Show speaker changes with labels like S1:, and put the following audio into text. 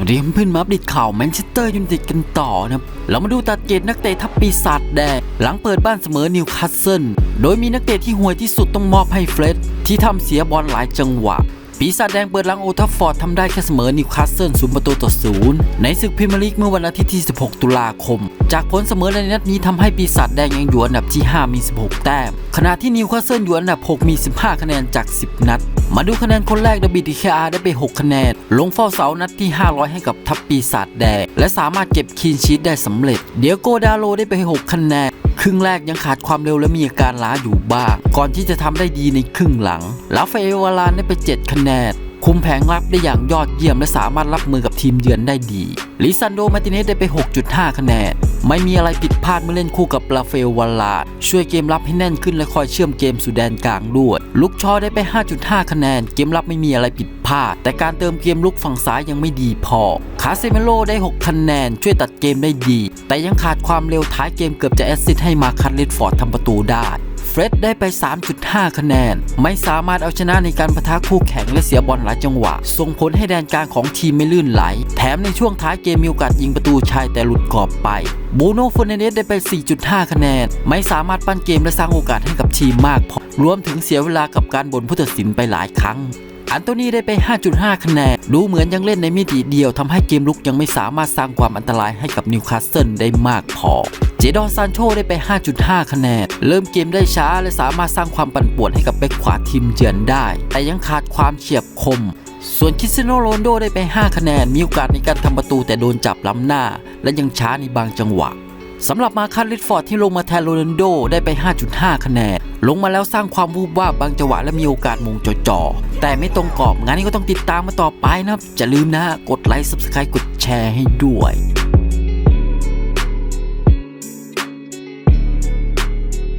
S1: วัสดีเพื่อนมาอัปเดตข่าวแมนเชสเตอร์ยูไนเต็ดกันต่อนะครับ เรามาดูตัดเกตนักเตะทัพปีศาจแดงหลังเปิดบ้านเสมอนิวคาสเซิลโดยมีนักเตะที่ห่วยที่สุดต้องมอบให้เฟรดที่ทำเสียบอลหลายจังหวะ ปีศาจแดงเปิดหลังโอทัฟฟอร์ดทำได้แค่เสมอนิวคาสเซิลศูนย์ประตูต่อศูนย์ในศึกพรีเมียร์ลีกเมื่อวันอาทิตย์ที่ 16 ตุลาคม จากผลเสมอในนัดนี้ทำให้ปีศาจแดงยังอยู่อันดับที่ 5 มี 16 แต้มขณะที่นิวคาสเซิลอยู่อันดับ 6 มี 15 คะแนนจาก 10 นัด มาดูคะแนนคนแรกดบิดีแคอาได้ไป 6 คะแนน ลงเฝ้าเสานัดที่ 500 ให้กับทัพปีศาจแดง และสามารถเก็บคีนชีตได้สำเร็จ เดียโกดาโลได้ไป 6 คะแนน ครึ่งแรกยังขาดความเร็วและมีอาการล้าอยู่บ้าง ก่อนที่จะทำได้ดีในครึ่งหลังลาฟาเอลวารานได้ไป 7 คะแนน คุมแผงรับได้อย่างยอดเยี่ยมและสามารถรับมือกับทีมเยือนได้ดีลิซันโดมาติเนสได้ไป 6.5 คะแนน ไม่มีอะไรผิดพลาดเมื่อเล่นคู่กับลาเฟลวาลา ช่วยเกมรับให้แน่นขึ้นและคอยเชื่อมเกมสู่แดนกลางด้วยลุกชอได้ไป 5.5 คะแนน เกมรับไม่มีอะไรผิดพลาด แต่การเติมเกมลุกฝั่งซ้ายยังไม่ดีพอ คาเซเมโลได้ 6 คะแนน ช่วยตัดเกมได้ดี แต่ยังขาดความเร็วท้ายเกมเกือบจะแอสซิสต์ให้มาคัตเลดฟอร์ดทำประตูได้ รดได้ไป 3.5 คะแนน ไม่สามารถเอาชนะในการประทะคู่แข่งและเสียบอลหลายจังหวะ ส่งผลให้แดนกลางของทีมไม่ลื่นไหล แถมในช่วงท้ายเกมมีโอกาสยิงประตูชัยแต่หลุดกรอบไปบูโน่ฟ r นเนสได้ไป 4.5 คะแนน ไม่สามารถปั้นเกมและสร้างโอกาสให้กับทีมมากพอรวมถึงเสียเวลากับการบ่นผู้ตัดสินไปหลายครั้งอันโตนีได้ไป 5.5 คะแนน ดูเหมือนยังเล่นในมิติเดียวทำให้เกมลุกยังไม่สามารถสร้างความอันตรายให้กับนิวคาสเซิลได้มากพอ เจดอนซานโชได้ไป 5.5 คะแนน เริ่มเกมได้ช้าและสามารถสร้างความปั่นป่วนให้กับแบ็คขวาทีมเยือนได้ แต่ยังขาดความเฉียบคม ส่วนคริสเตียโนโรนโดได้ไป 5 คะแนน มีโอกาสในการทำประตูแต่โดนจับล้ำหน้า และยังช้าในบางจังหวะสำหรับมาคันลิดฟอร์ดที่ลงมาแทนโรนัลโดได้ไป 5.5 คะแนน ลงมาแล้วสร้างความวูบวาบบางจังหวะและมีโอกาสมงจ่อๆแต่ไม่ตรงกรอบงานนี้ก็ต้องติดตามมาต่อไปนะครับอย่าลืมนะกดไลค์ Subscribe กดแชร์ให้ด้วย